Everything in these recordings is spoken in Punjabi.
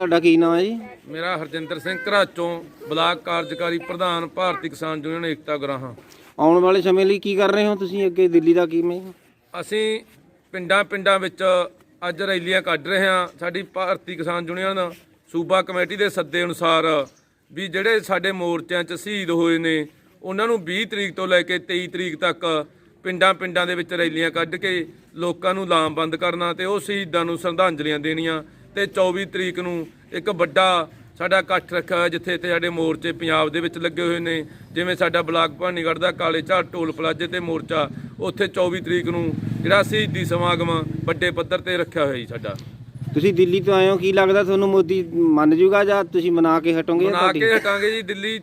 ਤੁਹਾਡਾ ਕੀ ਨਾਮ ਹੈ ਜੀ? ਮੇਰਾ ਹਰਜਿੰਦਰ ਸਿੰਘ ਘਰਾਚੋਂ ਬਲਾਕ ਕਾਰਜਕਾਰੀ ਪ੍ਰਧਾਨ ਭਾਰਤੀ ਕਿਸਾਨ ਯੂਨੀਅਨ ਏਕਤਾ ਗਰਾਹਾਂ। ਆਉਣ ਵਾਲੇ ਸਮੇਂ ਲਈ ਕੀ ਕਰ ਰਹੇ ਹੋ ਤੁਸੀਂ ਅੱਗੇ ਦਿੱਲੀ ਦਾ ਕਿਵੇਂ ਅਸੀਂ ਪਿੰਡਾਂ ਪਿੰਡਾਂ ਵਿੱਚ ਅੱਜ ਰੈਲੀਆਂ ਕੱਢ ਰਹੇ ਹਾਂ। ਸਾਡੀ ਭਾਰਤੀ ਕਿਸਾਨ ਯੂਨੀਅਨ ਸੂਬਾ ਕਮੇਟੀ ਦੇ ਸੱਦੇ ਅਨੁਸਾਰ ਵੀ ਜਿਹੜੇ ਸਾਡੇ ਮੋਰਚਿਆਂ 'ਚ ਸ਼ਹੀਦ ਹੋਏ ਨੇ ਉਹਨਾਂ ਨੂੰ 20 ਤਰੀਕ ਤੋਂ ਲੈ ਕੇ 23 ਤਰੀਕ ਤੱਕ ਪਿੰਡਾਂ ਪਿੰਡਾਂ ਦੇ ਵਿੱਚ ਰੈਲੀਆਂ ਕੱਢ ਕੇ ਲੋਕਾਂ ਨੂੰ ਲਾਮਬੰਦ ਕਰਨਾ ਤੇ ਉਹ ਸ਼ਹੀਦਾਂ ਨੂੰ ਸ਼ਰਧਾਂਜਲੀਆਂ ਦੇਣੀਆਂ। ਤੇ 24 ਤਰੀਕ ਨੂੰ ਇੱਕ ਵੱਡਾ ਸਾਡਾ ਇਕੱਠ ਰੱਖਿਆ ਹੋਇਆ ਜਿੱਥੇ ਇੱਥੇ ਸਾਡੇ ਮੋਰਚੇ ਪੰਜਾਬ ਦੇ ਵਿੱਚ ਲੱਗੇ ਹੋਏ ਨੇ ਜਿਵੇਂ ਸਾਡਾ ਬਲਾਕ ਭਾਨੀਗੜ੍ਹ ਦਾ ਕਾਲੇ ਝਾੜ ਟੋਲ ਪਲਾਜੇ ਤੇ ਮੋਰਚਾ ਉੱਥੇ 24 ਤਰੀਕ ਨੂੰ ਜਿਹੜਾ ਸ਼ਹੀਦੀ ਸਮਾਗਮ ਵੱਡੇ ਪੱਧਰ ਤੇ ਰੱਖਿਆ ਹੋਇਆ ਜੀ ਸਾਡਾ। ਤੁਸੀਂ ਦਿੱਲੀ ਤੋਂ ਆਏ ਹੋ ਕੀ ਲੱਗਦਾ ਤੁਹਾਨੂੰ ਮੋਦੀ ਮੰਨ ਜੂਗਾ ਜਾਂ ਤੁਸੀਂ ਮਨਾ ਕੇ ਹਟੋਗੇ ਤੁਹਾਡੀ? ਕੇ ਹਟਾਂਗੇ ਜੀ ਦਿੱਲੀ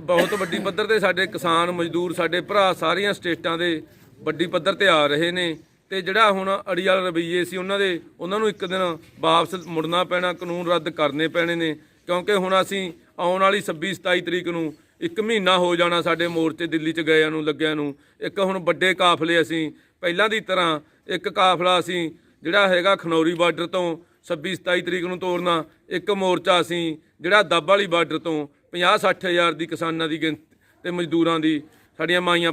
ਬਹੁਤ ਵੱਡੀ ਪੱਧਰ ਤੇ ਸਾਡੇ ਕਿਸਾਨ ਮਜ਼ਦੂਰ ਸਾਡੇ ਭਰਾ ਸਾਰੀਆਂ ਸਟੇਟਾਂ ਦੇ ਵੱਡੀ ਪੱਧਰ ਤੇ ਆ ਰਹੇ ਨੇ। ਤੇ ਜਿਹੜਾ ਹੁਣ ਅੜੀ ਵਾਲੇ ਰਵਈਏ ਸੀ, ਉਹਨਾਂ ਦੇ, ਉਹਨਾਂ ਨੂੰ ਇੱਕ ਦਿਨ ਵਾਪਸ ਮੁੜਨਾ ਪੈਣਾ, ਕਾਨੂੰਨ ਰੱਦ ਕਰਨੇ ਪੈਣੇ ਨੇ, ਕਿਉਂਕਿ ਹੁਣ ਅਸੀਂ ਆਉਣ ਵਾਲੀ 26 27 ਤਰੀਕ ਨੂੰ ਇੱਕ ਮਹੀਨਾ ਹੋ ਜਾਣਾ ਸਾਡੇ ਮੋਰਚੇ ਦਿੱਲੀ 'ਚ ਗਏ ਨੂੰ, ਲੱਗਿਆਂ ਨੂੰ। ਇੱਕ ਹੁਣ ਵੱਡੇ ਕਾਫਲੇ ਅਸੀਂ, ਪਹਿਲਾਂ ਦੀ ਤਰ੍ਹਾਂ ਇੱਕ ਕਾਫਲਾ ਅਸੀਂ, ਜਿਹੜਾ ਹੈਗਾ ਖਨੌਰੀ ਬਾਰਡਰ ਤੋਂ 26 27 ਤਰੀਕ ਨੂੰ ਤੋਰਨਾ, ਇੱਕ ਮੋਰਚਾ ਅਸੀਂ, ਜਿਹੜਾ ਦੱਬ ਵਾਲੀ ਬਾਰਡਰ ਤੋਂ 50 60 ਹਜ਼ਾਰ ਦੀ ਕਿਸਾਨਾਂ ਦੀ ਗਿਣਤੀ ਤੇ ਮਜ਼ਦੂਰਾਂ ਦੀ, ਸਾਡੀਆਂ ਮਾਈਆਂ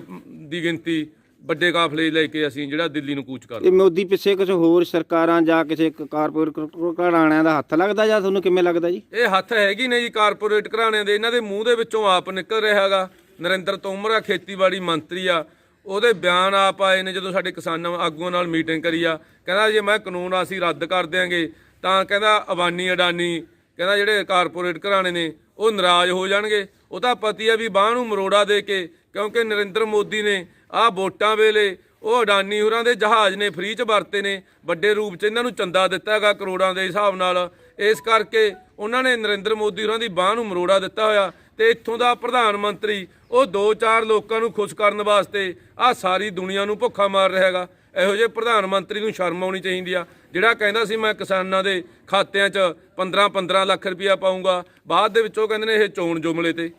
ਦੀ ਗਿਣਤੀ ਵੱਡੇ ਕਾਫਲੇ ਲੈ ਕੇ ਅਸੀਂ ਜਿਹੜਾ ਦਿੱਲੀ ਨੂੰ ਕੂਚ ਕਰ ਇਹ ਮੋਦੀ ਪਿੱਛੇ ਕੁਝ ਹੋਰ ਸਰਕਾਰਾਂ ਜਾਂ ਕਿਸੇ ਕਾਰਪੋਰੇਟ ਘਰਾਣਿਆਂ ਦਾ ਹੱਥ ਲੱਗਦਾ ਜਾਂ ਤੁਹਾਨੂੰ ਕਿਵੇਂ ਲੱਗਦਾ ਜੀ? ਇਹ ਹੱਥ ਹੈਗੀ ਨੇ ਜੀ ਕਾਰਪੋਰੇਟ ਘਰਾਣਿਆਂ ਦੇ। ਇਹਨਾਂ ਦੇ ਮੂੰਹ ਦੇ ਵਿੱਚੋਂ ਆਪ ਨਿਕਲ ਰਿਹਾ ਹੈਗਾ। ਨਰਿੰਦਰ ਤੋਮਰ ਆ ਖੇਤੀਬਾੜੀ ਮੰਤਰੀ ਆ। ਉਹਦੇ ਬਿਆਨ ਆਪ ਆਏ ਨੇ ਜਦੋਂ ਸਾਡੇ ਕਿਸਾਨਾਂ ਆਗੂਆਂ ਨਾਲ ਮੀਟਿੰਗ ਕਰੀ ਆ। ਕਹਿੰਦਾ ਜੇ ਮੈਂ ਕਾਨੂੰਨ ਅਸੀਂ ਰੱਦ ਕਰ ਦਿਆਂਗੇ ਤਾਂ ਕਹਿੰਦਾ ਅਬਾਨੀ ਅਡਾਨੀ ਕਹਿੰਦਾ ਜਿਹੜੇ ਕਾਰਪੋਰੇਟ ਘਰਾਣੇ ਨੇ ਉਹ ਨਾਰਾਜ਼ ਹੋ ਜਾਣਗੇ। ਉਹ ਤਾਂ ਪਤੀ ਆ ਵੀ ਬਾਹ ਨੂੰ ਮਰੋੜਾ ਦੇ ਕੇ ਕਿਉਂਕਿ ਨਰਿੰਦਰ ਮੋਦੀ ਨੇ ਆਹ ਵੋਟਾਂ ਵੇਲੇ ਉਹ ਅਡਾਨੀ ਹੋਰਾਂ ਦੇ ਜਹਾਜ਼ ਨੇ ਫ੍ਰੀ ਚ ਵਰਤੇ ਨੇ, ਵੱਡੇ ਰੂਪ ਚ ਇਹਨਾਂ ਨੂੰ ਚੰਦਾ ਦਿੱਤਾ ਹੈਗਾ ਕਰੋੜਾਂ ਦੇ ਹਿਸਾਬ ਨਾਲ। ਇਸ ਕਰਕੇ ਉਹਨਾਂ ਨੇ ਨਰਿੰਦਰ ਮੋਦੀ ਹੋਰਾਂ ਦੀ ਬਾਹ ਨੂੰ ਮਰੋੜਾ ਦਿੱਤਾ ਹੋਇਆ ਤੇ ਇੱਥੋਂ ਦਾ ਪ੍ਰਧਾਨ ਮੰਤਰੀ ਉਹ ਦੋ ਚਾਰ ਲੋਕਾਂ ਨੂੰ ਖੁਸ਼ ਕਰਨ ਵਾਸਤੇ ਆਹ ਸਾਰੀ ਦੁਨੀਆ ਨੂੰ ਭੁੱਖਾ ਮਾਰ ਰਿਹਾ ਹੈਗਾ। ਇਹੋ ਜਿਹੇ ਪ੍ਰਧਾਨ ਮੰਤਰੀ ਨੂੰ ਸ਼ਰਮ ਆਉਣੀ ਚਾਹੀਦੀ ਆ, ਜਿਹੜਾ ਕਹਿੰਦਾ ਸੀ ਮੈਂ ਕਿਸਾਨਾਂ ਦੇ ਖਾਤਿਆਂ 'ਚ 15 15 ਲੱਖ ਰੁਪਇਆ ਪਾਉਂਗਾ ਬਾਅਦ ਦੇ ਵਿੱਚ ਉਹ ਕਹਿੰਦੇ ਨੇ ਇਹ ਚੋਣ ਜੁਮਲੇ ਤੇ।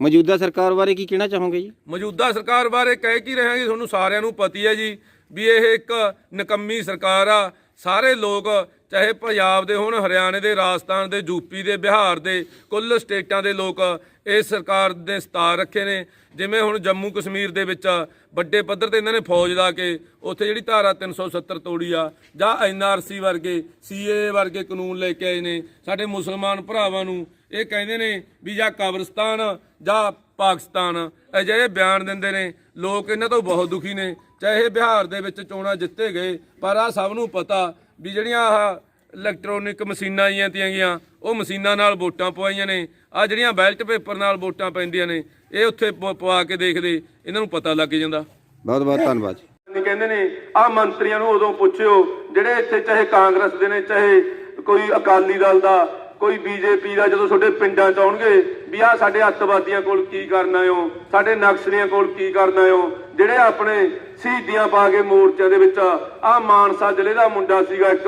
ਮੌਜੂਦਾ ਸਰਕਾਰ ਬਾਰੇ ਕੀ ਕਹਿਣਾ ਚਾਹੋਗੇ ਜੀ? ਮੌਜੂਦਾ ਸਰਕਾਰ ਬਾਰੇ ਕਹਿ ਕੀ ਰਹਾਂਗੇ ਤੁਹਾਨੂੰ ਸਾਰਿਆਂ ਨੂੰ ਪਤੀ ਹੈ ਜੀ ਵੀ ਇਹ ਇੱਕ ਨਕੰਮੀ ਸਰਕਾਰ ਆ। ਸਾਰੇ ਲੋਕ, ਚਾਹੇ ਪੰਜਾਬ ਦੇ ਹੋਣ, ਹਰਿਆਣੇ ਦੇ, ਰਾਜਸਥਾਨ ਦੇ ਯੂਪੀ ਦੇ, ਬਿਹਾਰ ਦੇ, ਕੁੱਲ ਸਟੇਟਾਂ ਦੇ ਲੋਕ ਇਸ ਸਰਕਾਰ ਦੇ ਸਤਾਰ ਰੱਖੇ ਨੇ। ਜਿਵੇਂ ਹੁਣ ਜੰਮੂ ਕਸ਼ਮੀਰ ਦੇ ਵਿੱਚ ਵੱਡੇ ਪੱਧਰ ਤੇ ਇਹਨਾਂ ਨੇ ਫੌਜ ਲਾ ਕੇ ਉੱਥੇ ਜਿਹੜੀ ਧਾਰਾ 370 ਤੋੜੀ ਆ, ਜਾਂ ਐਨਆਰਸੀ ਵਰਗੇ ਸੀਏ ਵਰਗੇ ਕਾਨੂੰਨ ਲੈ ਕੇ ਆਏ ਨੇ। ਸਾਡੇ ਮੁਸਲਮਾਨ ਭਰਾਵਾਂ ਨੂੰ ਇਹ ਕਹਿੰਦੇ ਨੇ ਵੀ ਜਾਂ ਕਬਰਸਤਾਨ ਜਾਂ ਪਾਕਿਸਤਾਨ ਅਜਿਹੇ ਬਿਆਨ ਦਿੰਦੇ ਨੇ। ਲੋਕ ਇਹਨਾਂ ਤੋਂ ਬਹੁਤ ਦੁਖੀ ਨੇ। ਚਾਹੇ ਬਿਹਾਰ ਦੇ ਵਿੱਚ ਚੋਣਾਂ ਜਿੱਤੇ ਗਏ ਪਰ ਆ ਸਭ ਨੂੰ ਪਤਾ ਵੀ ਜਿਹੜੀਆਂ ਆਹ ਇਲੈਕਟ੍ਰੋਨਿਕ ਮਸ਼ੀਨਾਂ ਆਈਆਂ ਤੀਆਂ ਗਈਆਂ ਉਹ ਮਸ਼ੀਨਾਂ ਨਾਲ ਵੋਟਾਂ ਪਵਾਈਆਂ ਨੇ। ਆ ਜਿਹੜੀਆਂ ਬੈਲਟ ਪੇਪਰ ਨਾਲ ਵੋਟਾਂ ਪੈਂਦੀਆਂ ਨੇ ਇਹ ਉੱਥੇ ਪਵਾ ਕੇ ਦੇਖਦੇ ਇਹਨਾਂ ਨੂੰ ਪਤਾ ਲੱਗ ਜਾਂਦਾ। ਬਹੁਤ ਬਹੁਤ ਧੰਨਵਾਦ ਜੀ। ਨਹੀਂ ਕਹਿੰਦੇ ਨੇ ਆ ਮੰਤਰੀਆਂ ਨੂੰ ਉਦੋਂ ਪੁੱਛਿਓ ਜਿਹੜੇ ਇੱਥੇ ਚਾਹੇ ਕਾਂਗਰਸ ਦੇ ਨੇ ਚਾਹੇ ਕੋਈ ਅਕਾਲੀ ਦਲ ਦਾ ਕੋਈ ਬੀਜੇਪੀ ਦਾ ਜਦੋਂ ਤੁਹਾਡੇ ਪਿੰਡਾਂ ਚ ਆਉਣਗੇ ਵੀ ਆ ਸਾਡੇ ਅੱਤਵਾਦੀਆਂ ਕੋਲ ਕੀ ਕਰਨਾ ਆਇਓ ਸਾਡੇ ਨਕਸਲੀਆਂ ਕੋਲ ਕੀ ਕਰਨਾ ਆਇਓ ਜਿਹੜੇ ਆਪਣੇ ਸ਼ਹੀਦੀਆਂ ਪਾ ਕੇ ਮੋਰਚਿਆਂ ਦੇ ਵਿੱਚ ਆ ਮਾਨਸਾ ਜ਼ਿਲ੍ਹੇ ਦਾ ਮੁੰਡਾ ਸੀਗਾ ਇੱਕ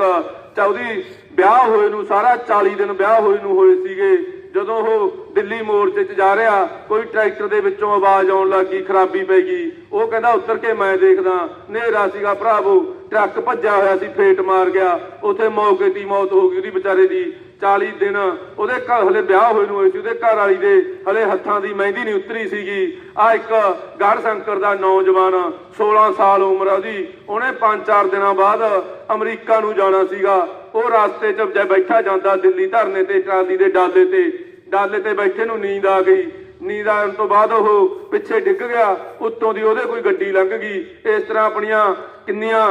ਉਹਦੀ ਵਿਆਹ ਹੋਏ ਨੂੰ ਸਾਰਾ 40 ਦਿਨ ਵਿਆਹ ਹੋਏ ਨੂੰ ਹੋਏ ਸੀਗੇ। ਜਦੋਂ ਉਹ ਦਿੱਲੀ ਮੋਰਚੇ 'ਚ ਜਾ ਰਿਹਾ, ਕੋਈ ਟਰੈਕਟਰ ਦੇ ਵਿੱਚੋਂ ਆਵਾਜ਼ ਆਉਣ ਲੱਗੀ ਖਰਾਬੀ ਪੈ ਗਈ। ਉਹ ਕਹਿੰਦਾ, ਉੱਤਰ ਕੇ ਮੈਂ ਦੇਖਦਾ, ਹਨੇਰਾ ਸੀਗਾ ਭਰਾਵੋ ਟਰੱਕ ਭੱਜਿਆ ਹੋਇਆ ਸੀ, ਫੇਟ ਮਾਰ ਗਿਆ। ਉੱਥੇ ਮੌਕੇ ਦੀ ਮੌਤ ਹੋ ਗਈ, ਉਹਦੀ ਵਿਚਾਰੇ ਦੀ 40 ਦਿਨ ਉਹਦੇ ਘਰ ਹਲੇ ਵਿਆਹ ਹੋਏ ਨੂੰ ਹੋਏ ਸੀ, ਉਹਦੇ ਘਰ ਵਾਲੀ ਦੇ ਹਲੇ ਹੱਥਾਂ ਦੀ ਮਹਿੰਦੀ ਨਹੀਂ ਉਤਰੀ ਸੀਗੀ। ਆ ਇੱਕ ਗੜ ਸ਼ੰਕਰ ਦਾ ਨੌਜਵਾਨ 16 ਸਾਲ ਉਮਰ ਉਹਦੀ, ਉਹਨੇ 5-4 ਦਿਨਾਂ ਬਾਅਦ ਅਮਰੀਕਾ ਨੂੰ ਜਾਣਾ ਸੀਗਾ। ਉਹ ਰਸਤੇ 'ਚ ਜੇ ਬੈਠਾ ਜਾਂਦਾ ਦਿੱਲੀ ਧਰਨੇ ਤੇ ਟਰਾਲੀ ਦੇ ਡਾਲੇ ਤੇ ਡਾਲੇ ਤੇ ਬੈਠੇ ਨੂੰ ਨੀਂਦ ਆ ਗਈ। ਨੀਂਦ ਆਉਣ ਤੋਂ ਬਾਅਦ ਉਹ ਪਿੱਛੇ ਡਿੱਗ ਗਿਆ, ਉੱਤੋਂ ਦੀ ਉਹਦੇ ਕੋਈ ਗੱਡੀ ਲੰਘ ਗਈ। ਇਸ ਤਰ੍ਹਾਂ ਆਪਣੀਆਂ ਕਿੰਨੀਆਂ,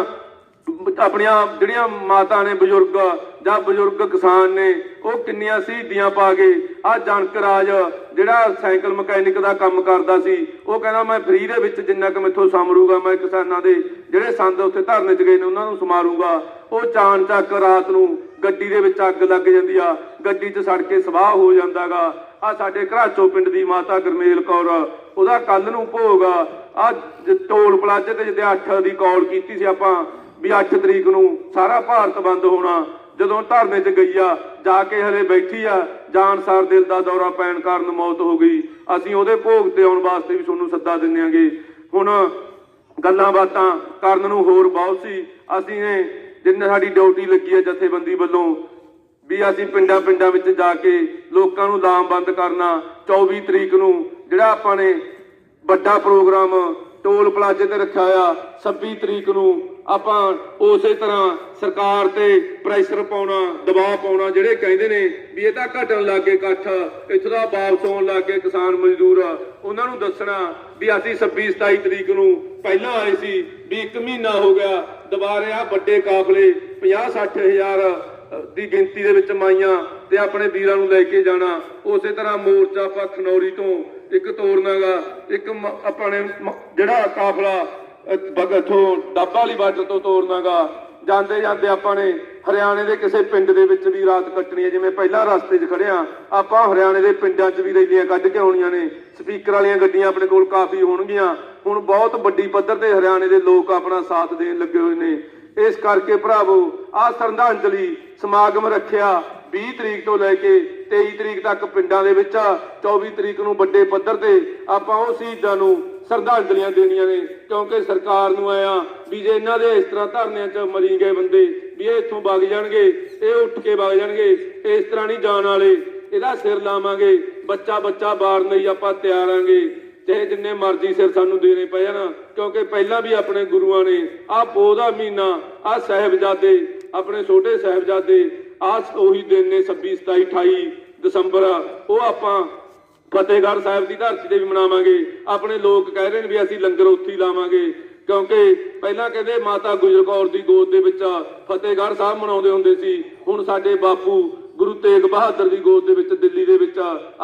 ਆਪਣੀਆਂ ਜਿਹੜੀਆਂ ਮਾਤਾ ਨੇ ਬਜ਼ੁਰਗ ਜਾਂ ਬਜ਼ੁਰਗ ਕਿਸਾਨ ਨੇ, ਉਹ ਕਿੰਨੀਆਂ ਸ਼ਹੀਦੀਆਂ ਪਾ ਗਏ ਆ ਜਨਕ ਰਾਜ ਜਿਹੜਾ ਸਾਈਕਲ ਮਕੈਨਿਕ ਦਾ ਕੰਮ ਕਰਦਾ ਸੀ, ਉਹ ਕਹਿੰਦਾ ਮੈਂ ਫ੍ਰੀ ਦੇ ਵਿੱਚ ਜਿੰਨਾ ਕੁ ਮੈਥੋਂ ਸਮਰੂਗਾ ਮੈਂ ਕਿਸਾਨਾਂ ਦੇ ਜਿਹੜੇ ਸੰਦ ਉੱਥੇ ਧਰਨੇ 'ਚ ਗਏ ਨੇ, ਉਹਨਾਂ ਨੂੰ ਸਮਾਰੂਗਾ ਉਹ ਚਾਨ ਚੱਕ ਰਾਤ ਨੂੰ ਗੱਡੀ ਦੇ ਵਿੱਚ ਅੱਗ ਲੱਗ ਜਾਂਦੀ ਆ, ਗੱਡੀ 'ਚ ਸੜ ਕੇ ਸਵਾਹ ਹੋ ਜਾਂਦਾਗਾ। ਆ ਸਾਡੇ ਘਰਾਚੋ ਪਿੰਡ ਦੀ ਮਾਤਾ ਗਰਮੇਲ ਕੌਰ, ਉਹਦਾ ਕੱਲ ਨੂੰ ਭੋਗ ਆ। ਆ ਟੋਲ ਪਲਾਜ਼ੇ ਤੇ ਜਿੱਦੇ 8 ਦੀ ਕਾਲ ਕੀਤੀ ਸੀ ਆਪਾਂ, ਵੀ 8 ਤਰੀਕ ਨੂੰ ਸਾਰਾ ਭਾਰਤ ਬੰਦ ਹੋਣਾ। ਜਦੋਂ ਧਰਨੇ 'ਚ ਗਈ ਆ, ਜਾ ਕੇ ਹਲੇ ਬੈਠੀ ਆ ਜਾਨਸਾਰ ਦਿਲ ਦਾ ਦੌਰਾ ਪੈਣ ਕਾਰਨ ਮੌਤ ਹੋ ਗਈ। ਅਸੀਂ ਉਹਦੇ ਭੋਗ ਤੇ ਆਉਣ ਵਾਸਤੇ ਵੀ ਤੁਹਾਨੂੰ ਸੱਦਾ ਦਿੰਦੇ ਆਂਗੇ ਹੁਣ ਗੱਲਾਂ ਬਾਤਾਂ ਕਰਨ ਨੂੰ ਹੋਰ ਬਹੁਤ ਸੀ। ਅਸੀਂ ਨੇ ਜਿੰਨੇ ਸਾਡੀ ਡਿਊਟੀ ਲੱਗੀ ਹੈ ਜਥੇਬੰਦੀ ਵੱਲੋਂ, ਵੀ ਅਸੀਂ ਪਿੰਡਾਂ ਪਿੰਡਾਂ ਵਿੱਚ ਜਾ ਕੇ ਲੋਕਾਂ ਨੂੰ ਲਾਮਬੰਦ ਕਰਨਾ 24 ਤਰੀਕ ਨੂੰ ਜਿਹੜਾ ਆਪਾਂ ਨੇ ਵੱਡਾ ਪ੍ਰੋਗਰਾਮ ਟੋਲ ਪਲਾਜ਼ੇ ਤੇ ਰੱਖਿਆ ਆ 26 ਤਰੀਕ ਨੂੰ ਆਪਾਂ ਉਸੇ ਤਰ੍ਹਾਂ ਸਰਕਾਰ ਤੇ ਪ੍ਰੈਸ਼ਰ ਪਾਉਣਾ, ਦਬਾਅ ਪਾਉਣਾ, ਜਿਹੜੇ ਕਹਿੰਦੇ ਨੇ ਵੀ ਇਹ ਤਾਂ ਘਟਣ ਲੱਗੇ ਇਕੱਠ, ਇੱਥੋਂ ਦਾ ਵਾਪਸ ਆਉਣ ਲੱਗੇ ਕਿਸਾਨ ਮਜ਼ਦੂਰ। ਉਹਨਾਂ ਨੂੰ ਦੱਸਣਾ ਵੀ ਅਸੀਂ 26 27 ਤਰੀਕ ਨੂੰ ਪਹਿਲਾਂ ਆਏ ਸੀ ਵੀ ਇੱਕ ਮਹੀਨਾ ਹੋ ਗਿਆ ਦੁਬਾਰੇ ਆ ਵੱਡੇ ਕਾਫਲੇ 50 60 ਹਜ਼ਾਰ ਦੀ ਗਿਣਤੀ ਦੇ ਵਿੱਚ ਮਾਈਆਂ ਤੇ ਆਪਣੇ ਵੀਰਾਂ ਨੂੰ ਲੈ ਕੇ ਜਾਣਾ। ਉਸੇ ਤਰ੍ਹਾਂ ਮੋਰਚਾ ਆਪਾਂ ਖਨੌਰੀ ਤੋਂ ਇੱਕ ਤੋੜਨਾਗਾ ਇੱਕ ਮ- ਆਪਾਂ ਨੇ ਜਿਹੜਾ ਕਾਫਲਾ ਬਗਥੋਂ ਡੱਬਾ ਵਾਲੀ ਬਾਰਡਰ ਤੋਂ ਤੋੜਨਾਗਾ ਜਾਂਦੇ ਜਾਂਦੇ ਆਪਾਂ ਨੇ ਹਰਿਆਣੇ ਦੇ ਕਿਸੇ ਪਿੰਡ ਦੇ ਵਿੱਚ ਵੀ ਰਾਤ ਕੱਟਣੀ ਹੈ। ਜਿਵੇਂ ਪਹਿਲਾਂ ਰਸਤੇ 'ਚ ਖੜਿਆ ਆਪਾਂ ਹਰਿਆਣੇ ਦੇ ਪਿੰਡਾਂ 'ਚ ਵੀ ਰੈਲੀਆਂ ਕੱਢ ਕੇ ਆਉਣੀਆਂ ਨੇ। ਸਪੀਕਰ ਵਾਲੀਆਂ ਗੱਡੀਆਂ ਆਪਣੇ ਕੋਲ ਕਾਫੀ ਹੋਣਗੀਆਂ। ਹੁਣ ਬਹੁਤ ਵੱਡੀ ਪੱਧਰ ਤੇ ਹਰਿਆਣੇ ਦੇ ਲੋਕ ਆਪਣਾ ਸਾਥ ਦੇਣ ਲੱਗੇ ਹੋਏ ਨੇ। ਇਸ ਕਰਕੇ ਭਰਾਵੋ ਆ ਸ਼ਰਧਾਂਜਲੀ ਸਮਾਗਮ ਰੱਖਿਆ 20 ਤਰੀਕ ਤੋਂ ਲੈ ਕੇ 23 ਤਰੀਕ ਤੱਕ ਪਿੰਡਾਂ ਦੇ ਵਿੱਚ 24 ਤਰੀਕ ਨੂੰ ਵੱਡੇ ਪੱਧਰ ਤੇ ਆਪਾਂ ਉਹ ਸ਼ਹੀਦਾਂ ਨੂੰ ਸ਼ਰਧਾਂਜਲੀਆਂ ਦੇਣੀਆਂ ਨੇ, ਕਿਉਂਕਿ ਸਰਕਾਰ ਨੂੰ ਆਇਆ ਵੀ ਜੇ ਇਹਨਾਂ ਦੇ ਇਸ ਤਰ੍ਹਾਂ ਧਰਨਿਆਂ 'ਚ ਮਰੀ ਗਏ ਬੰਦੇ ਵੀ ਇਹ ਇੱਥੋਂ ਵਗ ਜਾਣਗੇ, ਇਹ ਉੱਠ ਕੇ ਵਗ ਜਾਣਗੇ, ਇਸ ਤਰ੍ਹਾਂ ਨਹੀਂ ਜਾਣ ਵਾਲੇ, ਇਹਦਾ ਸਿਰ ਲਾਵਾਂਗੇ ਬੱਚਾ ਬੱਚਾ ਬਾਰਨ ਲਈ ਆਪਾਂ ਤਿਆਰ ਆਂਗੇ। ਚਾਹੇ ਜਿੰਨੇ ਮਰਜ਼ੀ ਸਿਰ ਸਾਨੂੰ ਦੇਣੇ ਪੈ ਜਾਣ, ਕਿਉਂਕਿ ਪਹਿਲਾਂ ਵੀ ਆਪਣੇ ਗੁਰੂਆਂ ਨੇ ਆਹ ਪੋਹ ਮਹੀਨਾ, ਆਹ ਸਾਹਿਬਜ਼ਾਦੇ, ਆਪਣੇ ਛੋਟੇ ਸਾਹਿਬਜ਼ਾਦੇ, ਆਹ ਉਹੀ ਦਿਨ ਨੇ 26 27 28 ਦਸੰਬਰ, ਉਹ ਆਪਾਂ ਫਤਿਹਗੜ੍ਹ ਸਾਹਿਬ ਦੀ ਧਰਤੀ ਤੇ ਵੀ ਮਨਾਵਾਂਗੇ। ਆਪਣੇ ਲੋਕ ਕਹਿ ਰਹੇ ਨੇ ਵੀ ਅਸੀਂ ਲੰਗਰ ਉੱਥੇ ਲਾਵਾਂਗੇ। ਕਿਉਂਕਿ ਪਹਿਲਾਂ ਕਹਿੰਦੇ ਮਾਤਾ ਗੁਜਰ ਕੌਰ ਦੀ ਗੋਦ ਦੇ ਵਿੱਚ ਫਤਿਹਗੜ੍ਹ ਸਾਹਿਬ ਮਨਾਉਂਦੇ ਹੁੰਦੇ ਸੀ। ਹੁਣ ਸਾਡੇ ਬਾਪੂ ਗੁਰੂ ਤੇਗ ਬਹਾਦਰ ਦੀ ਗੋਦ ਦੇ ਵਿੱਚ, ਦਿੱਲੀ ਦੇ ਵਿੱਚ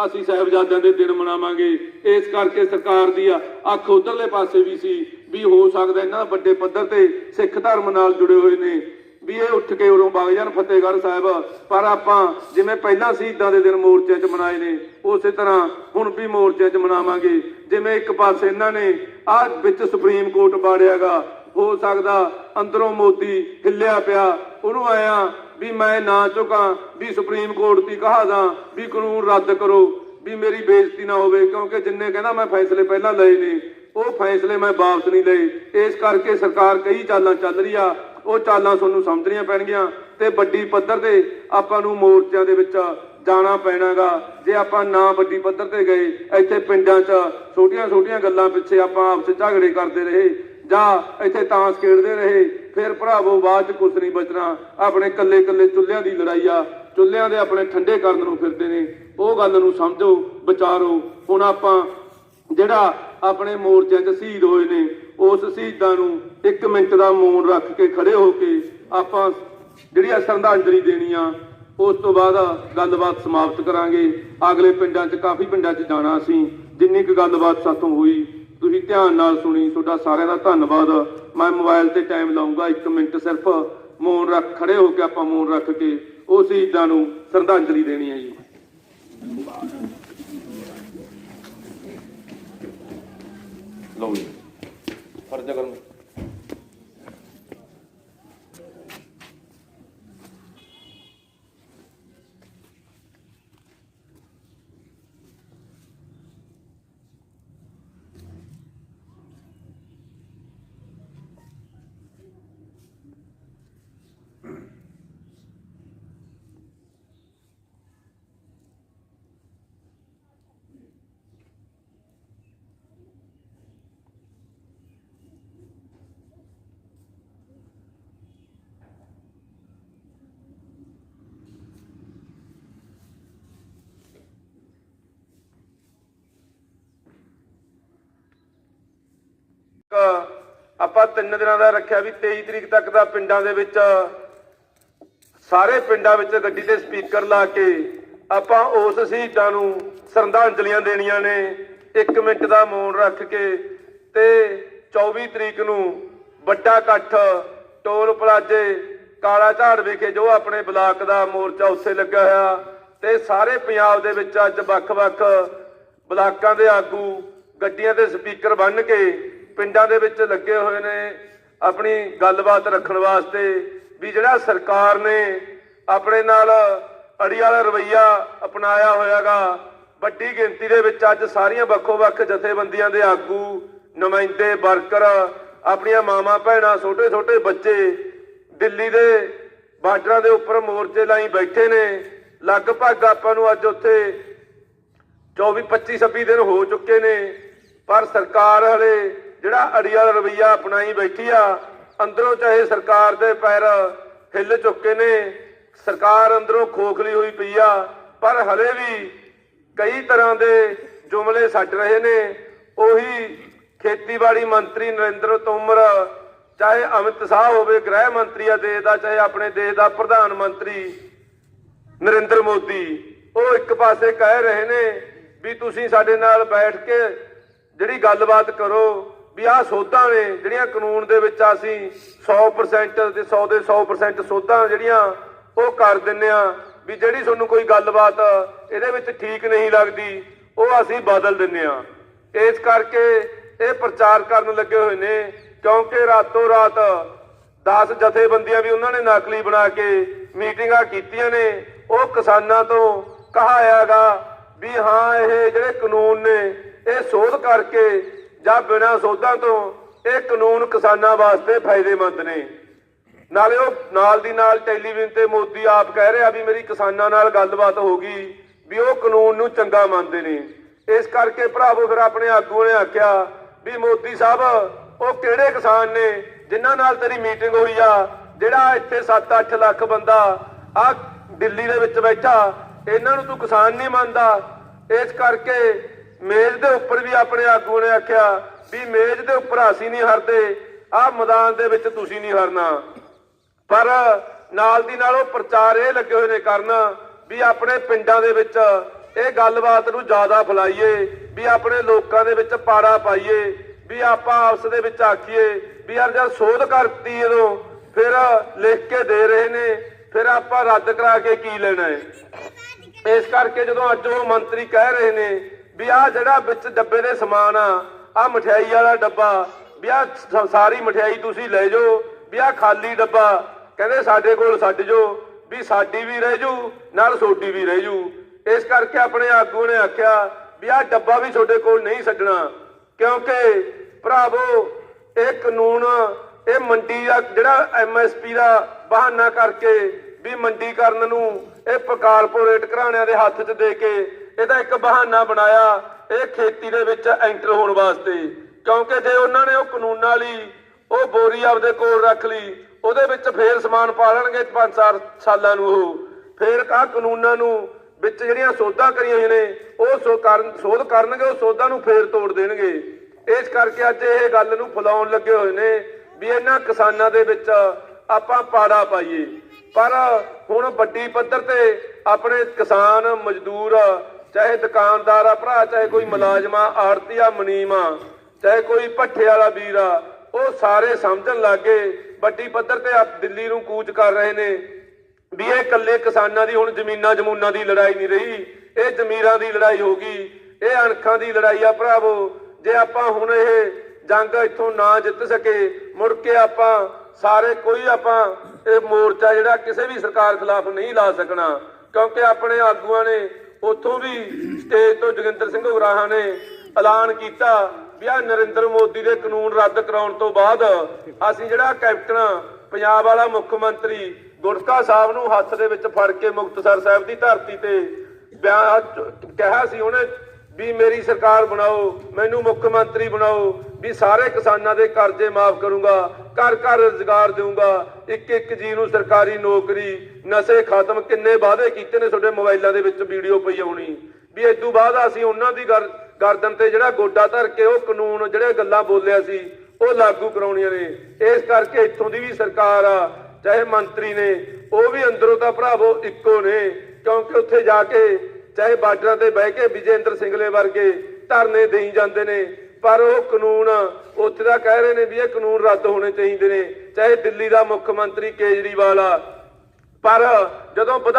ਅਸੀਂ ਸਾਹਿਬਜ਼ਾਦਿਆਂ ਦੇ ਦਿਨ ਮਨਾਵਾਂਗੇ। ਇਸ ਕਰਕੇ ਸਰਕਾਰ ਦੀ ਅੱਖ ਉਧਰਲੇ ਪਾਸੇ ਵੀ ਸੀ ਵੀ ਹੋ ਸਕਦਾ ਇਹਨਾਂ ਵੱਡੇ ਪੱਧਰ ਤੇ ਸਿੱਖ ਧਰਮ ਨਾਲ ਜੁੜੇ ਹੋਏ ਨੇ। ਵੀ ਇਹ ਉੱਠ ਕੇ ਉਰੋਂ ਵਗ ਜਾਣ ਫਤਿਹਗੜ੍ਹ ਸਾਹਿਬ। ਪਰ ਆਪਾਂ ਜਿਵੇਂ ਪਹਿਲਾਂ ਸ਼ਹੀਦਾਂ ਦੇ ਦਿਨ ਮੋਰਚਿਆਂ 'ਚ ਮਨਾਏ ਨੇ, ਉਸੇ ਤਰ੍ਹਾਂ ਹੁਣ ਵੀ ਮੋਰਚਿਆਂ 'ਚ ਮਨਾਵਾਂਗੇ। ਜਿਵੇਂ ਇੱਕ ਪਾਸੇ ਇਹਨਾਂ ਨੇ ਆਹ ਵਿੱਚ ਸੁਪਰੀਮ ਕੋਰਟ ਬਾੜਿਆਗਾ ਹੋ ਸਕਦਾ ਅੰਦਰੋਂ ਮੋਦੀ ਹਿੱਲਿਆ ਪਿਆ, ਉਹਨੂੰ ਆਇਆ ਵੀ ਮੈਂ ਨਾ ਝੁਕਾਂ ਵੀ ਸੁਪਰੀਮ ਕੋਰਟ ਦੀ ਕਹਾ ਦਾਂ, ਵੀ ਕਾਨੂੰਨ ਰੱਦ ਕਰੋ, ਵੀ ਮੇਰੀ ਬੇਇੱਜ਼ਤੀ ਨਾ ਹੋਵੇ, ਕਿਉਂਕਿ ਜਿੰਨੇ ਕਹਿੰਦਾ ਮੈਂ ਫੈਸਲੇ ਪਹਿਲਾਂ ਲਏ ਨੇ, ਉਹ ਫੈਸਲੇ ਮੈਂ ਵਾਪਸ ਨਹੀਂ ਲਏ। ਇਸ ਕਰਕੇ ਸਰਕਾਰ ਕਈ ਚਾਲਾਂ ਚੱਲ ਰਹੀ ਆ, ਉਹ ਚਾਲਾਂ ਤੁਹਾਨੂੰ ਸਮਝਣੀਆਂ ਪੈਣਗੀਆਂ ਤੇ ਵੱਡੀ ਪੱਧਰ ਤੇ ਆਪਾਂ ਨੂੰ ਮੋਰਚਿਆਂ ਦੇ ਵਿੱਚ ਜਾਣਾ ਪੈਣਾਗਾ। ਜੇ ਆਪਾਂ ਨਾ ਵੱਡੀ ਪੱਧਰ ਤੇ ਗਏ, ਇੱਥੇ ਪਿੰਡਾਂ 'ਚ ਛੋਟੀਆਂ-ਛੋਟੀਆਂ ਗੱਲਾਂ ਪਿੱਛੇ ਆਪਾਂ ਆਪਸ ਝਗੜੇ ਕਰਦੇ ਰਹੇ ਜਾਂ ਇੱਥੇ ਤਾਂਸ ਖੇਡਦੇ ਰਹੇ, ਫਿਰ ਭਰਾਵੋ ਬਾਅਦ 'ਚ ਕੁਝ ਨਹੀਂ ਬਚਣਾ। ਆਪਣੇ ਕੱਲੇ-ਕੱਲੇ ਚੁੱਲ੍ਹਿਆਂ ਦੀ ਲੜਾਈ ਆ। ਚੁੱਲ੍ਹਿਆਂ ਦੇ ਆਪਣੇ ਠੰਡੇ ਕਰਨ ਨੂੰ ਫਿਰਦੇ ਨੇ। ਉਹ ਗੱਲ ਨੂੰ ਸਮਝੋ, ਵਿਚਾਰੋ। ਹੁਣ ਆਪਾਂ ਜਿਹੜਾ ਆਪਣੇ ਮੋਰਚਿਆਂ 'ਚ ਸ਼ਹੀਦ ਹੋਏ ਨੇ, ਉਸ ਸ਼ਹੀਦਾਂ ਨੂੰ 1 ਮਿੰਟ ਦਾ ਮੌਨ ਰੱਖ ਕੇ ਖੜੇ ਹੋ ਕੇ ਆਪਾਂ ਜਿਹੜੀ ਆ ਸ਼ਰਧਾਂਜਲੀ ਦੇਣੀ ਆ, ਉਸ ਤੋਂ ਬਾਅਦ ਗੱਲਬਾਤ ਸਮਾਪਤ ਕਰਾਂਗੇ। ਅਗਲੇ ਪਿੰਡਾਂ 'ਚ, ਕਾਫੀ ਪਿੰਡਾਂ 'ਚ ਜਾਣਾ ਅਸੀਂ ਜਿੰਨੀ ਕੁ ਗੱਲਬਾਤ ਸਾਥੋਂ ਹੋਈ ਤੁਸੀਂ ਧਿਆਨ ਨਾਲ ਸੁਣੀ, ਤੁਹਾਡਾ ਸਾਰਿਆਂ ਦਾ ਧੰਨਵਾਦ। ਮੈਂ ਮੋਬਾਈਲ ਤੇ ਟਾਈਮ ਲਾਉਂਗਾ 1 ਮਿੰਟ ਸਿਰਫ। ਮੌਨ ਰੱਖ, ਖੜੇ ਹੋ ਕੇ ਆਪਾਂ ਮੌਨ ਰੱਖ ਕੇ ਉਹ ਸ਼ਹੀਦਾਂ ਨੂੰ ਸ਼ਰਧਾਂਜਲੀ ਦੇਣੀ ਹੈ ਜੀ। ਲਓ ਜੀ, ਫਰਜ਼ ਕਰਨ ਇੱਕ ਆਪਾਂ ਤਿੰਨ ਦਿਨਾਂ ਦਾ ਰੱਖਿਆ ਵੀ 23 ਤਰੀਕ ਤੱਕ ਦਾ ਪਿੰਡਾਂ ਦੇ ਵਿੱਚ, ਸਾਰੇ ਪਿੰਡਾਂ ਵਿੱਚ ਗੱਡੀ ਤੇ ਸਪੀਕਰ ਲਾ ਕੇ ਆਪਾਂ ਉਸ ਸ਼ਹੀਦਾਂ ਨੂੰ ਸ਼ਰਧਾਂਜਲੀਆਂ ਦੇਣੀਆਂ ਨੇ 1 ਮਿੰਟ ਦਾ ਮੌਨ ਰੱਖ ਕੇ ਤੇ 24 ਤਰੀਕ ਨੂੰ ਵੱਡਾ ਇਕੱਠ ਟੋਲ ਪਲਾਜੇ ਕਾਲਾ ਝਾੜ ਵਿਖੇ ਜੋ ਆਪਣੇ ਬਲਾਕ ਦਾ ਮੋਰਚਾ ਉੱਥੇ ਲੱਗਾ ਹੋਇਆ ਤੇ ਸਾਰੇ ਪੰਜਾਬ ਦੇ ਵਿੱਚ ਅੱਜ ਵੱਖ-ਵੱਖ ਬਲਾਕਾਂ ਦੇ ਆਗੂ ਗੱਡੀਆਂ ਦੇ ਸਪੀਕਰ ਬੰਨ ਕੇ ਪਿੰਡਾਂ ਦੇ ਵਿੱਚ ਲੱਗੇ ਹੋਏ ਨੇ ਆਪਣੀ ਗੱਲਬਾਤ ਰੱਖਣ ਵਾਸਤੇ ਵੀ ਜਿਹੜਾ ਸਰਕਾਰ ਨੇ ਆਪਣੇ ਨਾਲ ਅੜੀ ਵਾਲਾ ਰਵਈਆ ਅਪਣਾਇਆ ਹੋਇਆਗਾ, ਵੱਡੀ ਗਿਣਤੀ ਦੇ ਵਿੱਚ ਅੱਜ ਸਾਰੀਆਂ ਵੱਖੋ-ਵੱਖ ਜਥੇਬੰਦੀਆਂ ਦੇ ਆਗੂ, ਨੁਮਾਇੰਦੇ, ਵਰਕਰ, ਆਪਣੀਆਂ ਮਾਵਾਂ, ਭੈਣਾਂ, ਛੋਟੇ-ਛੋਟੇ ਬੱਚੇ ਦਿੱਲੀ ਦੇ ਬਾਰਡਰਾਂ ਦੇ ਉੱਪਰ ਮੋਰਚੇ ਲਾਈ ਬੈਠੇ ਨੇ। ਲਗਭਗ ਆਪਾਂ ਨੂੰ ਅੱਜ ਉੱਥੇ 24 25 26 ਦਿਨ ਹੋ ਚੁੱਕੇ ਨੇ, ਪਰ ਸਰਕਾਰ ਹਲੇ ਜਿਹੜਾ ਅੜੀਆ ਰਵਈਆ ਅਪਣਾਈ ਬੈਠੀ ਆ, ਅੰਦਰੋਂ ਚਾਹੇ ਸਰਕਾਰ ਦੇ ਪੈਰ ਹਿੱਲ ਚੁੱਕੇ ਨੇ, ਸਰਕਾਰ ਅੰਦਰੋਂ ਖੋਖਲੀ ਹੋਈ ਪਈ ਆ, ਪਰ ਹਲੇ ਵੀ ਕਈ ਤਰ੍ਹਾਂ ਦੇ ਜੁਮਲੇ ਛੱਡ ਰਹੇ ਨੇ। ਉਹੀ ਖੇਤੀਬਾੜੀ ਮੰਤਰੀ ਨਰਿੰਦਰ ਤੋਮਰ, ਚਾਹੇ ਅਮਿਤ ਸ਼ਾਹ ਹੋਵੇ, ਗ੍ਰਹਿ ਮੰਤਰੀ ਆ ਦੇਸ਼ ਦਾ, ਚਾਹੇ ਆਪਣੇ ਦੇਸ਼ ਦਾ ਪ੍ਰਧਾਨ ਮੰਤਰੀ ਨਰਿੰਦਰ ਮੋਦੀ, ਉਹ ਇੱਕ ਪਾਸੇ ਕਹਿ ਰਹੇ ਨੇ ਵੀ ਤੁਸੀਂ ਸਾਡੇ ਨਾਲ ਬੈਠ ਕੇ ਜਿਹੜੀ ਗੱਲਬਾਤ ਕਰੋ ਵੀ ਆਹ ਸੋਧਾਂ ਨੇ ਜਿਹੜੀਆਂ ਕਾਨੂੰਨ ਦੇ ਵਿੱਚ ਅਸੀਂ 100% ਤੇ 100 ਦੇ 100% ਸੋਧਾਂ ਜਿਹੜੀਆਂ ਉਹ ਕਰ ਦਿੰਨੇ ਆ ਵੀ ਜਿਹੜੀ ਤੁਹਾਨੂੰ ਕੋਈ ਗੱਲਬਾਤ ਇਹਦੇ ਵਿੱਚ ਠੀਕ ਨਹੀਂ ਲੱਗਦੀ, ਉਹ ਅਸੀਂ ਬਦਲ ਦਿੰਨੇ ਆ। ਇਸ ਕਰਕੇ ਇਹ ਪ੍ਰਚਾਰ ਕਰਨ ਲੱਗੇ ਹੋਏ ਨੇ, ਕਿਉਂਕਿ ਰਾਤੋਂ ਰਾਤ 10 ਜਥੇਬੰਦੀਆਂ ਵੀ ਉਹਨਾਂ ਨੇ ਨਕਲੀ ਬਣਾ ਕੇ ਮੀਟਿੰਗਾਂ ਕੀਤੀਆਂ ਨੇ, ਉਹ ਕਿਸਾਨਾਂ ਤੋਂ ਕਹਾਇਆਗਾ ਵੀ ਹਾਂ, ਇਹ ਜਿਹੜੇ ਕਾਨੂੰਨ ਨੇ, ਇਹ ਸੋਧ ਕਰਕੇ ਜਾਂ ਬਿਨਾਂ ਸੋਧਾਂ ਤੋਂ ਇਹ ਕਾਨੂੰਨ ਕਿਸਾਨਾਂ ਵਾਸਤੇ ਫਾਇਦੇਮੰਦ ਨੇ। ਨਾਲੇ ਉਹ ਨਾਲ ਦੀ ਨਾਲ ਟੈਲੀਵਿਜ਼ਨ ਤੇ ਮੋਦੀ ਆਪ ਕਹਿ ਰਿਹਾ ਵੀ ਮੇਰੀ ਕਿਸਾਨਾਂ ਨਾਲ ਗੱਲਬਾਤ ਹੋ ਗਈ ਵੀ ਉਹ ਕਾਨੂੰਨ ਨੂੰ ਚੰਗਾ ਮੰਨਦੇ ਨੇ। ਇਸ ਕਰਕੇ ਭਰਾਵੋ ਫਿਰ ਆਪਣੇ ਆਗੂ ਨੇ ਆਖਿਆ ਵੀ ਮੋਦੀ ਸਾਹਿਬ, ਉਹ ਕਿਹੜੇ ਕਿਸਾਨ ਨੇ ਜਿਨ੍ਹਾਂ ਨਾਲ ਤੇਰੀ ਮੀਟਿੰਗ ਹੋਈ ਆ, ਜਿਹੜਾ ਇੱਥੇ 7-8 ਲੱਖ ਬੰਦਾ ਆ ਦਿੱਲੀ ਦੇ ਵਿੱਚ ਬੈਠਾ, ਇਹਨਾਂ ਨੂੰ ਤੂੰ ਕਿਸਾਨ ਨਹੀਂ ਮੰਨਦਾ। ਇਸ ਕਰਕੇ ਮੇਜ਼ ਦੇ ਉੱਪਰ ਵੀ ਆਪਣੇ ਆਗੂ ਨੇ ਆਖਿਆ ਵੀ ਮੇਜ਼ ਦੇ ਉੱਪਰ ਅਸੀਂ ਨਹੀਂ ਹਰਦੇ ਆ ਮੈਦਾਨ ਦੇ ਵਿੱਚ ਤੁਸੀਂ ਨਹੀਂ ਹਰਨਾ। ਪਰ ਨਾਲ ਦੀ ਨਾਲ ਉਹ ਪ੍ਰਚਾਰ ਇਹ ਲੱਗੇ ਹੋਏ ਨੇ ਕਰਨ ਵੀ ਆਪਣੇ ਪਿੰਡਾਂ ਦੇ ਵਿੱਚ ਇਹ ਗੱਲਬਾਤ ਨੂੰ ਜ਼ਿਆਦਾ ਫੈਲਾਈਏ, ਵੀ ਆਪਣੇ ਲੋਕਾਂ ਦੇ ਵਿੱਚ ਪਾੜਾ ਪਾਈਏ, ਵੀ ਆਪਾਂ ਆਪਸ ਦੇ ਵਿੱਚ ਆਖੀਏ ਵੀ ਯਾਰ ਜਦ ਸੋਧ ਕਰਤੀ ਜਦੋਂ ਫਿਰ ਲਿਖ ਕੇ ਦੇ ਰਹੇ ਨੇ, ਫਿਰ ਆਪਾਂ ਰੱਦ ਕਰਾ ਕੇ ਕੀ ਲੈਣਾ ਹੈ? ਇਸ ਕਰਕੇ ਜਦੋਂ ਅੱਜ ਉਹ ਮੰਤਰੀ ਕਹਿ ਰਹੇ ਨੇ ਵੀ ਆਹ ਜਿਹੜਾ ਵਿੱਚ ਡੱਬੇ ਦੇ ਸਮਾਨ ਆ ਆ ਮਠਿਆਈ ਵਾਲਾ ਡੱਬਾ, ਵੀ ਆ ਸਾਰੀ ਮਠਿਆਈ ਤੁਸੀਂ ਲੈ ਜਾਓ, ਵੀ ਆ ਖਾਲੀ ਡੱਬਾ। ਕਹਿੰਦੇ ਸਾਡੇ ਕੋਲ ਛੱਡ ਜਾਓ, ਵੀ ਸਾਡੀ ਵੀ ਰਹਿ ਜੂ, ਨਾਲ ਸੋਡੀ ਵੀ ਰਹਿ ਜੂ। ਇਸ ਕਰਕੇ ਆਪਣੇ ਆਗੂ ਨੇ ਆਖਿਆ, ਵੀ ਆ ਡੱਬਾ ਵੀ ਤੁਹਾਡੇ ਕੋਲ ਨਹੀਂ ਛੱਡਣਾ। ਕਿਉਂਕਿ ਭਰਾਵੋ, ਇਹ ਕਾਨੂੰਨ, ਇਹ ਮੰਡੀ ਦਾ ਜਿਹੜਾ ਐਮਐਸਪੀ ਦਾ ਬਹਾਨਾ ਕਰਕੇ ਵੀ ਮੰਡੀਕਰਨ ਨੂੰ ਇਹ ਕਾਰਪੋਰੇਟ ਘਰਾਣਿਆਂ ਦੇ ਹੱਥ 'ਚ ਦੇ ਕੇ ਇਹਦਾ ਇੱਕ ਬਹਾਨਾ ਬਣਾਇਆ ਇਹ ਖੇਤੀ ਦੇ ਵਿੱਚ ਐਂਟਰ ਹੋਣ ਵਾਸਤੇ। ਕਿਉਂਕਿ ਜੇ ਉਹਨਾਂ ਨੇ ਉਹ ਕਾਨੂੰਨਾਂ ਲਈ ਉਹ ਬੋਰੀ ਆਪਦੇ ਕੋਲ ਰੱਖ ਲਈ, ਉਹਦੇ ਵਿੱਚ ਫੇਰ ਸਮਾਨ ਪਾ ਲੈਣਗੇ 5 ਸਾਲਾਂ ਨੂੰ ਉਹ। ਫੇਰ ਕਾ ਕਾਨੂੰਨਾਂ ਨੂੰ ਵਿੱਚ ਜਿਹੜੀਆਂ ਸੋਧਾਂ ਕਰੀਆਂ ਹੋਈਆਂ ਨੇ, ਉਹ ਸੋ ਕਰਨ ਸੋਧ ਕਰਨਗੇ, ਉਹ ਸੋਧਾਂ ਨੂੰ ਫੇਰ ਤੋੜ ਦੇਣਗੇ। ਇਸ ਕਰਕੇ ਅੱਜ ਇਹ ਗੱਲ ਨੂੰ ਫੁਲਾਉਣ ਲੱਗੇ ਹੋਏ ਨੇ ਵੀ ਇਹਨਾਂ ਕਿਸਾਨਾਂ ਦੇ ਵਿੱਚ ਆਪਾਂ ਪਾੜਾ ਪਾਈਏ। ਪਰ ਹੁਣ ਵੱਡੀ ਪੱਧਰ ਤੇ ਆਪਣੇ ਕਿਸਾਨ, ਮਜ਼ਦੂਰ ਚਾਹੇ ਦੁਕਾਨਦਾਰ ਆ, ਭਰਾ, ਚਾਹੇ ਕੋਈ ਮੁਲਾਜ਼ਮਾ ਆੜਤੀਆ ਮਨੀਮਾ ਚਾਹੇ ਕੋਈ ਭੱਠੇ ਵਾਲਾ ਵੀਰ ਆ, ਉਹ ਸਾਰੇ ਸਮਝਣ ਲੱਗੇ ਵੱਡੀ ਪੱਧਰ ਤੇ ਦਿੱਲੀ ਨੂੰ ਕੂਚ ਕਰ ਰਹੇ ਨੇ ਵੀ ਇਹ ਇਕੱਲੇ ਕਿਸਾਨਾਂ ਦੀ, ਹੁਣ ਜ਼ਮੀਨਾਂ ਜਮੂਨਾਂ ਦੀ ਲੜਾਈ ਨਹੀਂ ਰਹੀ, ਇਹ ਜ਼ਮੀਰਾਂ ਦੀ ਲੜਾਈ ਹੋ ਗਈ, ਇਹ ਅਣਖਾਂ ਦੀ ਲੜਾਈ ਆ ਭਰਾਵੋ, ਜੇ ਆਪਾਂ ਹੁਣ ਇਹ ਜੰਗ ਇੱਥੋਂ ਨਾ ਜਿੱਤ ਸਕੇ, ਮੁੜ ਕੇ ਆਪਾਂ ਸਾਰੇ ਕੋਈ ਆਪਾਂ ਇਹ ਮੋਰਚਾ ਜਿਹੜਾ ਕਿਸੇ ਵੀ ਸਰਕਾਰ ਖਿਲਾਫ ਨਹੀਂ ਲਾ ਸਕਣਾ, ਕਿਉਂਕਿ ਆਪਣੇ ਆਗੂਆਂ ਨੇ ਉੱਥੋਂ ਵੀ ਸਟੇਜ ਤੋਂ ਜੋਗਿੰਦਰ ਸਿੰਘ ਉਗਰਾਹਾਂ ਨੇ ਐਲਾਨ ਕੀਤਾ ਵੀ ਆ ਨਰਿੰਦਰ ਮੋਦੀ ਦੇ ਕਾਨੂੰਨ ਰੱਦ ਕਰਾਉਣ ਤੋਂ ਬਾਅਦ ਅਸੀਂ ਜਿਹੜਾ ਕੈਪਟਨ, ਪੰਜਾਬ ਵਾਲਾ ਮੁੱਖ ਮੰਤਰੀ ਗੁਟਕਾ ਸਾਹਿਬ ਨੂੰ ਹੱਥ ਦੇ ਵਿੱਚ ਫੜ ਕੇ ਮੁਕਤਸਰ ਸਾਹਿਬ ਦੀ ਧਰਤੀ ਤੇ ਬਿਆਨ ਕਿਹਾ ਸੀ ਉਹਨੇ ਵੀ ਮੇਰੀ ਸਰਕਾਰ ਬਣਾਓ, ਮੈਨੂੰ ਮੁੱਖ ਮੰਤਰੀ ਬਣਾਓ, ਵੀ ਸਾਰੇ ਕਿਸਾਨਾਂ ਦੇ ਕਰਜ਼ੇ ਮਾਫ ਕਰੂੰਗਾ, ਘਰ ਘਰ ਰੁਜ਼ਗਾਰ ਦੇਵਾਂਗਾ ਇੱਕ ਇੱਕ ਜੀ ਨੂੰ ਸਰਕਾਰੀ ਨੌਕਰੀ, ਨਸ਼ੇ ਖਤਮ ਕਿੰਨੇ ਵਾਅਦੇ ਕੀਤੇ ਨੇ ਤੁਹਾਡੇ ਮੋਬਾਈਲਾਂ ਦੇ ਵਿੱਚ ਵੀਡੀਓ ਪਈ ਆਉਣੀ ਵੀ ਇਸ ਤੋਂ ਬਾਅਦ ਅਸੀਂ ਉਹਨਾਂ ਦੀ ਗਰ- ਗਰਦਨ ਤੇ ਜਿਹੜਾ ਗੋਡਾ ਧਰ ਕੇ ਉਹ ਕਾਨੂੰਨ, ਜਿਹੜੇ ਗੱਲਾਂ ਬੋਲਿਆ ਸੀ, ਉਹ ਲਾਗੂ ਕਰਾਉਣੀਆਂ ਨੇ। ਇਸ ਕਰਕੇ ਇੱਥੋਂ ਦੀ ਵੀ ਸਰਕਾਰ ਆ, ਚਾਹੇ ਮੰਤਰੀ ਨੇ, ਉਹ ਵੀ ਅੰਦਰੋਂ ਤਾਂ ਭਰਾਵੋ ਇੱਕੋ ਨੇ, ਕਿਉਂਕਿ ਉੱਥੇ ਜਾ ਕੇ ਚਾਹੇ ਬਾਰਡਰਾਂ ਤੇ ਬਹਿ ਕੇ ਵਿਜੇਂਦਰ ਸਿੰਗਲੇ ਵਰਗੇ ਧਰਨੇ ਦੇਈ ਜਾਂਦੇ ਨੇ, ਪਰ ਉਹ ਕਾਨੂੰਨ ਉੱਥੇ ਦਾ ਕਹਿ ਰਹੇ ਨੇ ਵੀ ਇਹ ਕਾਨੂੰਨ ਰੱਦ ਹੋਣੇ ਚਾਹੀਦੇ ਨੇ, ਚਾਹੇ ਦਿੱਲੀ ਦਾ ਮੁੱਖ ਮੰਤਰੀ ਕੇਜਰੀਵਾਲ ਆ। ਪਰ ਜਦੋਂ